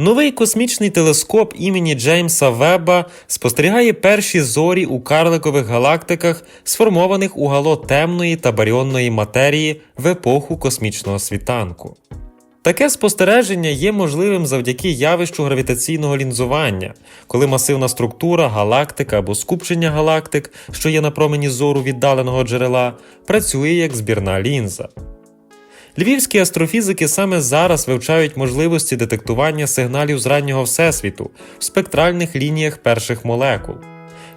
Новий космічний телескоп імені Джеймса Вебба спостерігає перші зорі у карликових галактиках, сформованих у гало темної та баріонної матерії в епоху космічного світанку. Таке спостереження є можливим завдяки явищу гравітаційного лінзування, коли масивна структура, галактика або скупчення галактик, що є на промені зору віддаленого джерела, працює як збірна лінза. Львівські астрофізики саме зараз вивчають можливості детектування сигналів з раннього всесвіту в спектральних лініях перших молекул.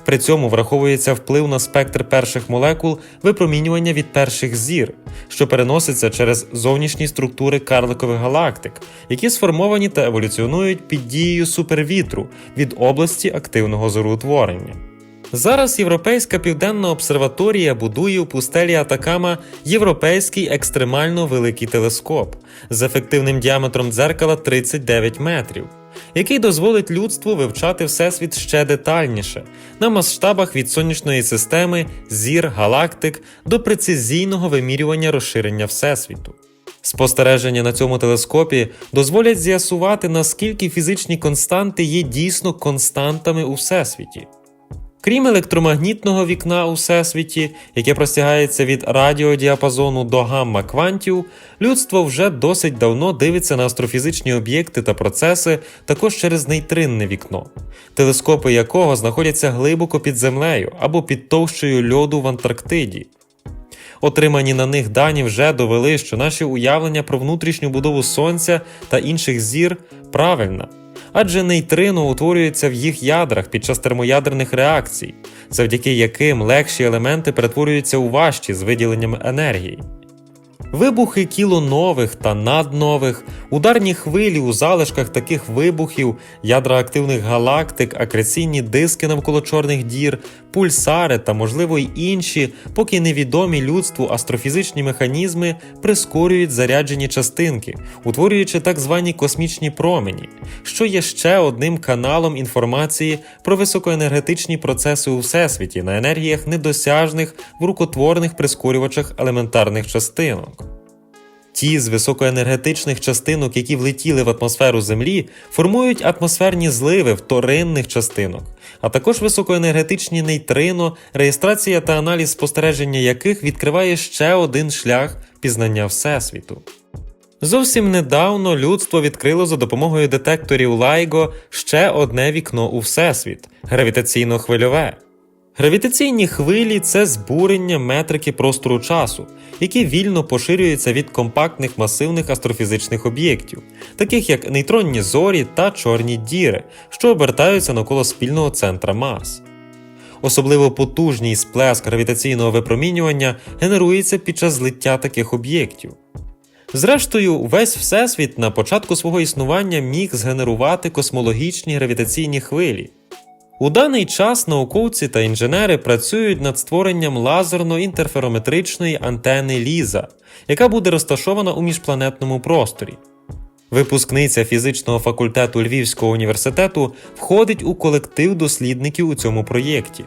При цьому враховується вплив на спектр перших молекул випромінювання від перших зір, що переноситься через зовнішні структури карликових галактик, які сформовані та еволюціонують під дією супервітру від області активного зороутворення. Зараз Європейська південна обсерваторія будує у пустелі Атакама європейський екстремально великий телескоп з ефективним діаметром дзеркала 39 метрів, який дозволить людству вивчати всесвіт ще детальніше на масштабах від сонячної системи, зір, галактик до прецизійного вимірювання розширення всесвіту. Спостереження на цьому телескопі дозволять з'ясувати, наскільки фізичні константи є дійсно константами у всесвіті. Крім електромагнітного вікна у всесвіті, яке простягається від радіодіапазону до гамма-квантів, людство вже досить давно дивиться на астрофізичні об'єкти та процеси також через нейтринне вікно, телескопи якого знаходяться глибоко під землею або під товщею льоду в Антарктиді. Отримані на них дані вже довели, що наші уявлення про внутрішню будову Сонця та інших зір правильна адже нейтрино утворюються в їх ядрах під час термоядерних реакцій, завдяки яким легші елементи перетворюються у важчі з виділенням енергії. Вибухи кілонових та наднових, ударні хвилі у залишках таких вибухів, ядра активних галактик, акреційні диски навколо чорних дір, пульсари та, можливо, й інші, поки невідомі людству астрофізичні механізми прискорюють заряджені частинки, утворюючи так звані космічні промені, що є ще одним каналом інформації про високоенергетичні процеси у всесвіті на енергіях недосяжних в рукотворних прискорювачах елементарних частинок. Ті з високоенергетичних частинок, які влетіли в атмосферу Землі, формують атмосферні зливи вторинних частинок, а також високоенергетичні нейтрино, реєстрація та аналіз спостереження яких відкриває ще один шлях пізнання Всесвіту. Зовсім недавно людство відкрило за допомогою детекторів LIGO ще одне вікно у Всесвіт гравітаційно-хвильове. Гравітаційні хвилі це збурення метрики простору часу, які вільно поширюються від компактних масивних астрофізичних об'єктів, таких як нейтронні зорі та чорні діри, що обертаються навколо спільного центра мас. Особливо потужний сплеск гравітаційного випромінювання генерується під час злиття таких об'єктів. Зрештою, весь всесвіт на початку свого існування міг згенерувати космологічні гравітаційні хвилі. У даний час науковці та інженери працюють над створенням лазерно-інтерферометричної антени Ліза, яка буде розташована у міжпланетному просторі. Випускниця фізичного факультету Львівського університету входить у колектив дослідників у цьому проєкті.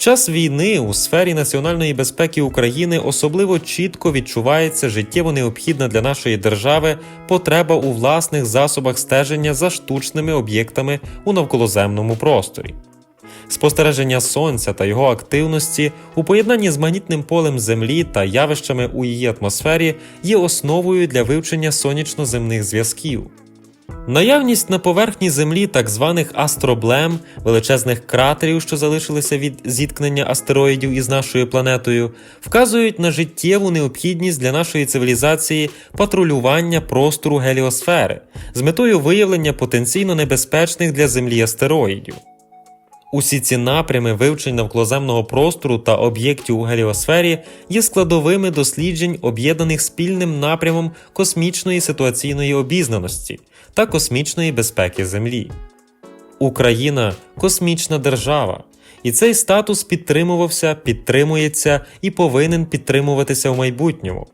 Час війни у сфері національної безпеки України особливо чітко відчувається життєво необхідна для нашої держави потреба у власних засобах стеження за штучними об'єктами у навколоземному просторі. Спостереження сонця та його активності у поєднанні з магнітним полем Землі та явищами у її атмосфері є основою для вивчення сонячно-земних зв'язків. Наявність на поверхні Землі так званих астроблем, величезних кратерів, що залишилися від зіткнення астероїдів із нашою планетою, вказують на життєву необхідність для нашої цивілізації патрулювання простору геліосфери з метою виявлення потенційно небезпечних для Землі астероїдів. Усі ці напрями вивчень навколоземного простору та об'єктів у геліосфері є складовими досліджень, об'єднаних спільним напрямом космічної ситуаційної обізнаності та космічної безпеки Землі. Україна космічна держава, і цей статус підтримувався, підтримується і повинен підтримуватися в майбутньому.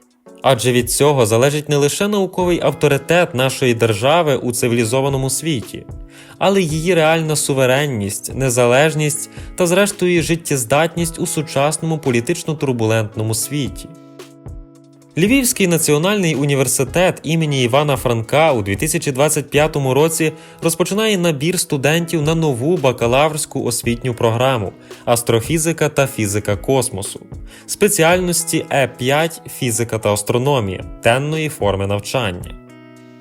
Адже від цього залежить не лише науковий авторитет нашої держави у цивілізованому світі, але й її реальна суверенність, незалежність та, зрештою, життєздатність у сучасному політично турбулентному світі. Львівський національний університет імені Івана Франка у 2025 році розпочинає набір студентів на нову бакалаврську освітню програму Астрофізика та фізика космосу, спеціальності Е5 фізика та астрономія денної форми навчання.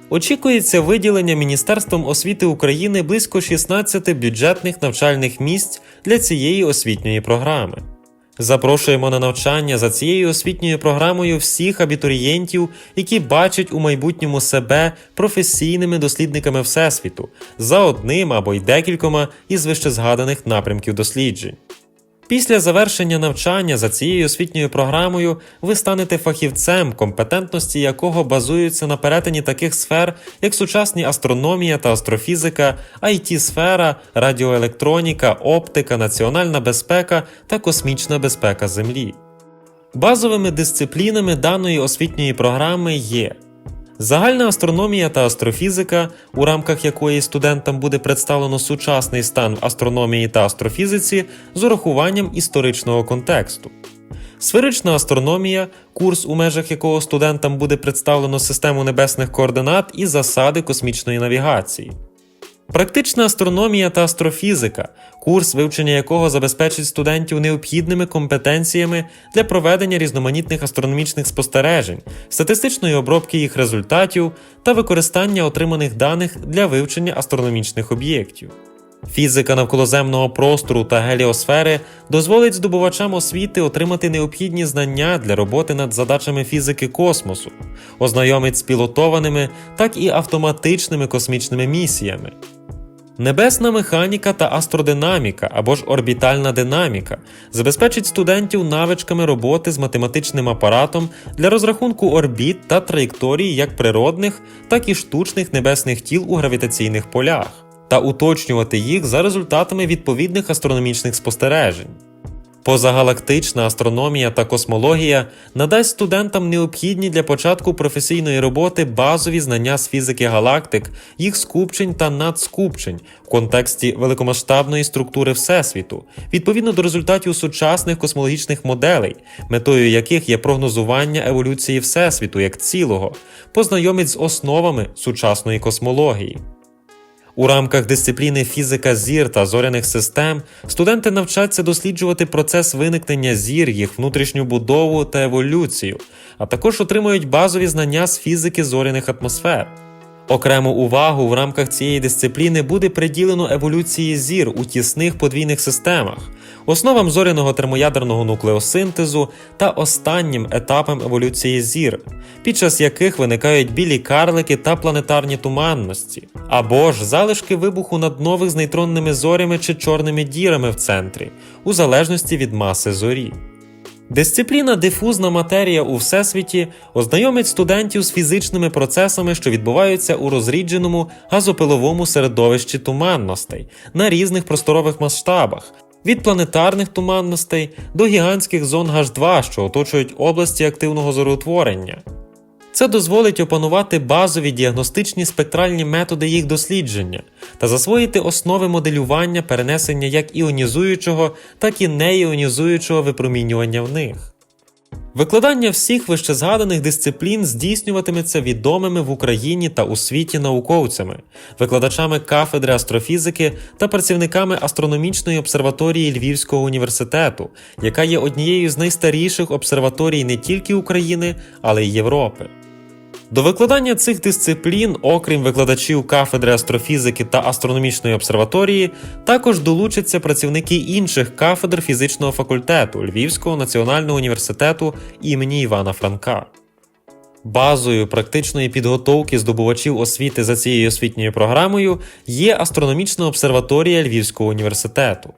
Очікується виділення Міністерством освіти України близько 16 бюджетних навчальних місць для цієї освітньої програми. Запрошуємо на навчання за цією освітньою програмою всіх абітурієнтів, які бачать у майбутньому себе професійними дослідниками Всесвіту за одним або й декількома із вищезгаданих напрямків досліджень. Після завершення навчання за цією освітньою програмою ви станете фахівцем, компетентності якого базуються на перетині таких сфер, як сучасні астрономія та астрофізика, it сфера радіоелектроніка, оптика, національна безпека та космічна безпека Землі. Базовими дисциплінами даної освітньої програми є Загальна астрономія та астрофізика, у рамках якої студентам буде представлено сучасний стан в астрономії та астрофізиці з урахуванням історичного контексту. Сферична астрономія, курс, у межах якого студентам буде представлено систему небесних координат і засади космічної навігації. Практична астрономія та астрофізика, курс вивчення якого забезпечить студентів необхідними компетенціями для проведення різноманітних астрономічних спостережень, статистичної обробки їх результатів та використання отриманих даних для вивчення астрономічних об'єктів. Фізика навколоземного простору та геліосфери дозволить здобувачам освіти отримати необхідні знання для роботи над задачами фізики космосу, ознайомить з пілотованими, так і автоматичними космічними місіями. Небесна механіка та астродинаміка або ж орбітальна динаміка забезпечить студентів навичками роботи з математичним апаратом для розрахунку орбіт та траєкторій як природних, так і штучних небесних тіл у гравітаційних полях та уточнювати їх за результатами відповідних астрономічних спостережень. Позагалактична астрономія та космологія надасть студентам необхідні для початку професійної роботи базові знання з фізики галактик, їх скупчень та надскупчень в контексті великомасштабної структури Всесвіту, відповідно до результатів сучасних космологічних моделей, метою яких є прогнозування еволюції Всесвіту як цілого, познайомить з основами сучасної космології. У рамках дисципліни фізика зір та зоряних систем студенти навчаться досліджувати процес виникнення зір, їх внутрішню будову та еволюцію, а також отримують базові знання з фізики зоряних атмосфер. Окрему увагу в рамках цієї дисципліни буде приділено еволюції зір у тісних подвійних системах, основам зоряного термоядерного нуклеосинтезу та останнім етапам еволюції зір, під час яких виникають білі карлики та планетарні туманності, або ж залишки вибуху наднових з нейтронними зорями чи чорними дірами в центрі, у залежності від маси зорі. Дисципліна дифузна матерія у всесвіті ознайомить студентів з фізичними процесами, що відбуваються у розрідженому газопиловому середовищі туманностей на різних просторових масштабах, від планетарних туманностей до гігантських зон H2, що оточують області активного зороутворення. Це дозволить опанувати базові діагностичні спектральні методи їх дослідження та засвоїти основи моделювання перенесення як іонізуючого, так і неіонізуючого випромінювання в них. Викладання всіх вищезгаданих дисциплін здійснюватиметься відомими в Україні та у світі науковцями, викладачами кафедри астрофізики та працівниками астрономічної обсерваторії Львівського університету, яка є однією з найстаріших обсерваторій не тільки України, але й Європи. До викладання цих дисциплін, окрім викладачів кафедри астрофізики та астрономічної обсерваторії, також долучаться працівники інших кафедр фізичного факультету Львівського національного університету імені Івана Франка. Базою практичної підготовки здобувачів освіти за цією освітньою програмою є астрономічна обсерваторія Львівського університету.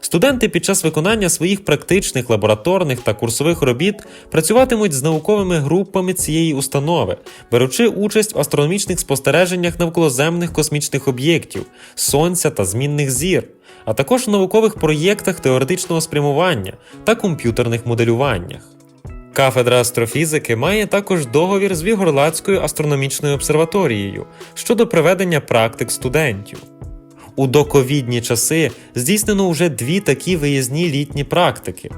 Студенти під час виконання своїх практичних лабораторних та курсових робіт працюватимуть з науковими групами цієї установи, беручи участь в астрономічних спостереженнях навколоземних космічних об'єктів, сонця та змінних зір, а також в наукових проєктах теоретичного спрямування та комп'ютерних моделюваннях. Кафедра астрофізики має також договір з Вігорлацькою астрономічною обсерваторією щодо проведення практик студентів. У доковідні часи здійснено вже дві такі виїзні літні практики.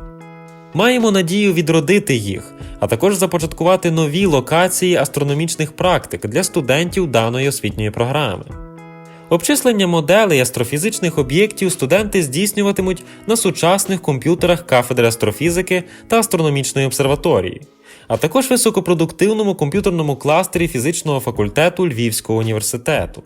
Маємо надію відродити їх, а також започаткувати нові локації астрономічних практик для студентів даної освітньої програми. Обчислення моделей астрофізичних об'єктів студенти здійснюватимуть на сучасних комп'ютерах кафедри астрофізики та астрономічної обсерваторії, а також високопродуктивному комп'ютерному кластері фізичного факультету Львівського університету.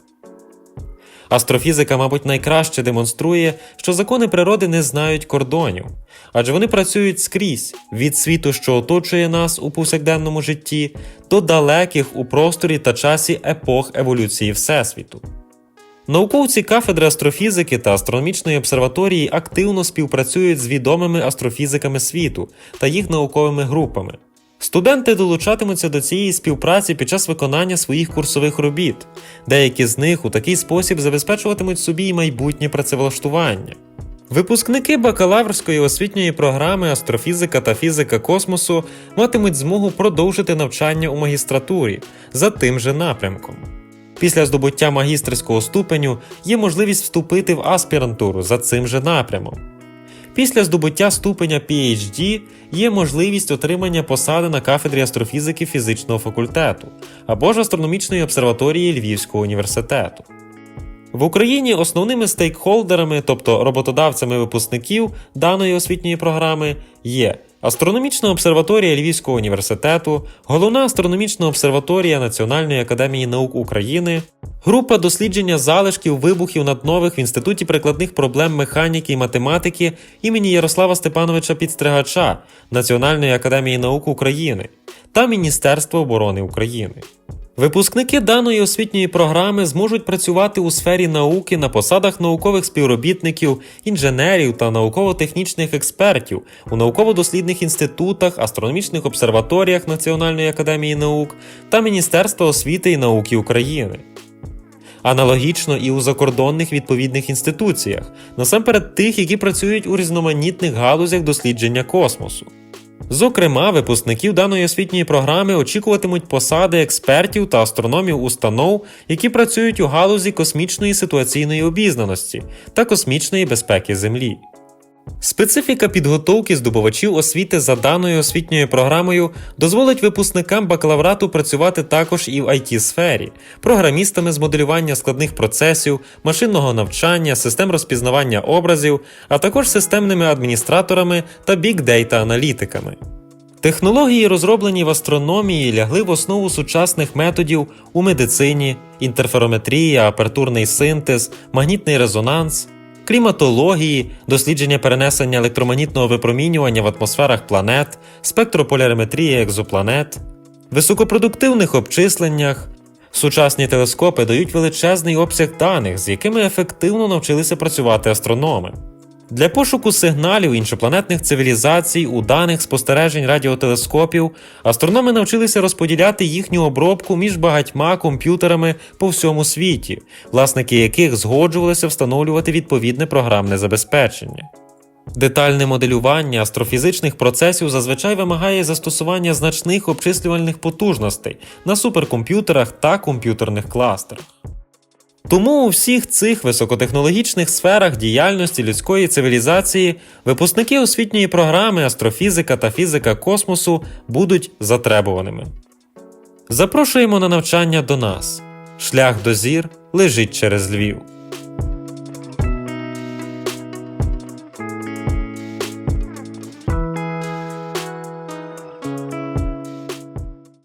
Астрофізика, мабуть, найкраще демонструє, що закони природи не знають кордонів, адже вони працюють скрізь від світу, що оточує нас у повсякденному житті, до далеких у просторі та часі епох еволюції Всесвіту. Науковці кафедри астрофізики та астрономічної обсерваторії активно співпрацюють з відомими астрофізиками світу та їх науковими групами. Студенти долучатимуться до цієї співпраці під час виконання своїх курсових робіт. Деякі з них у такий спосіб забезпечуватимуть собі й майбутнє працевлаштування. Випускники бакалаврської освітньої програми Астрофізика та фізика космосу матимуть змогу продовжити навчання у магістратурі за тим же напрямком. Після здобуття магістерського ступеню є можливість вступити в аспірантуру за цим же напрямом. Після здобуття ступеня PhD є можливість отримання посади на кафедрі астрофізики фізичного факультету або ж астрономічної обсерваторії Львівського університету. В Україні основними стейкхолдерами, тобто роботодавцями випускників даної освітньої програми, є Астрономічна обсерваторія Львівського університету, Головна астрономічна обсерваторія Національної академії наук України, група дослідження залишків вибухів наднових в Інституті прикладних проблем механіки і математики імені Ярослава Степановича Підстригача Національної академії наук України та Міністерства оборони України. Випускники даної освітньої програми зможуть працювати у сфері науки на посадах наукових співробітників, інженерів та науково-технічних експертів у науково-дослідних інститутах, астрономічних обсерваторіях Національної академії наук та Міністерства освіти і науки України. Аналогічно і у закордонних відповідних інституціях, насамперед тих, які працюють у різноманітних галузях дослідження космосу. Зокрема, випускників даної освітньої програми очікуватимуть посади експертів та астрономів установ, які працюють у галузі космічної ситуаційної обізнаності та космічної безпеки Землі. Специфіка підготовки здобувачів освіти за даною освітньою програмою дозволить випускникам бакалаврату працювати також і в it сфері програмістами з моделювання складних процесів, машинного навчання, систем розпізнавання образів, а також системними адміністраторами та бік-дейта аналітиками. Технології, розроблені в астрономії, лягли в основу сучасних методів у медицині, інтерферометрія, апертурний синтез, магнітний резонанс, кліматології, дослідження перенесення електромагнітного випромінювання в атмосферах планет, спектрополяриметрії екзопланет, високопродуктивних обчисленнях. Сучасні телескопи дають величезний обсяг даних, з якими ефективно навчилися працювати астрономи. Для пошуку сигналів іншопланетних цивілізацій у даних спостережень радіотелескопів астрономи навчилися розподіляти їхню обробку між багатьма комп'ютерами по всьому світі, власники яких згоджувалися встановлювати відповідне програмне забезпечення. Детальне моделювання астрофізичних процесів зазвичай вимагає застосування значних обчислювальних потужностей на суперкомп'ютерах та комп'ютерних кластерах. Тому у всіх цих високотехнологічних сферах діяльності людської цивілізації випускники освітньої програми астрофізика та фізика космосу будуть затребуваними. Запрошуємо на навчання до нас. Шлях до зір лежить через Львів.